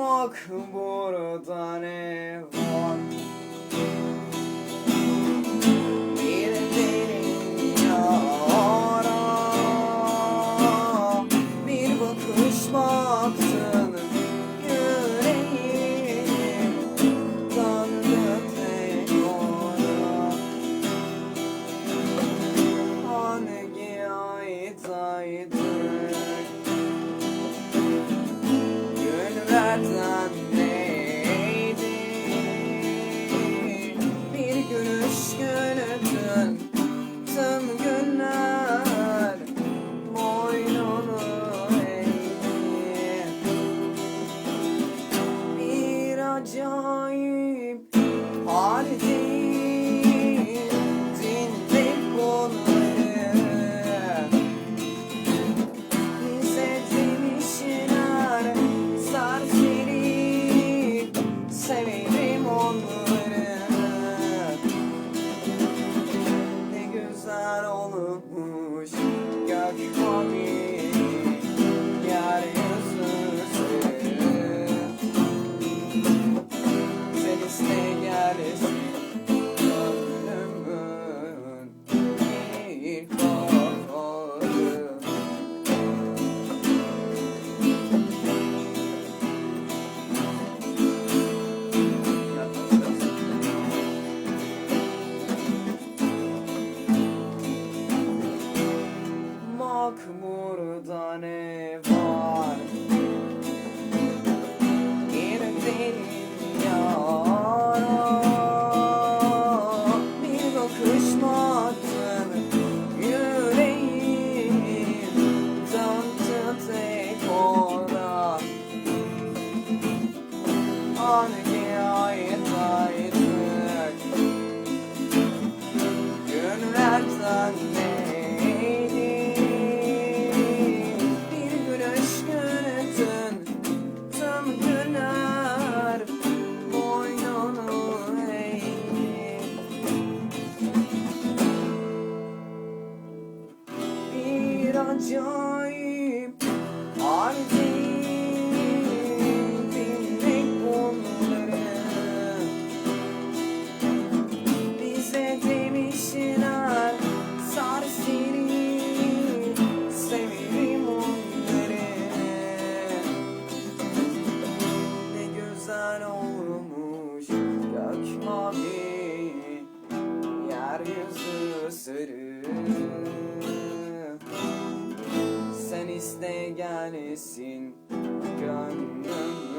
Akmak buradan ev everything. small. acayip Harbi dinle bunları Bize demişler Sarseri Severim onları. Ne güzel olmuş Gök Yeryüzü sürür gelsin gönlüm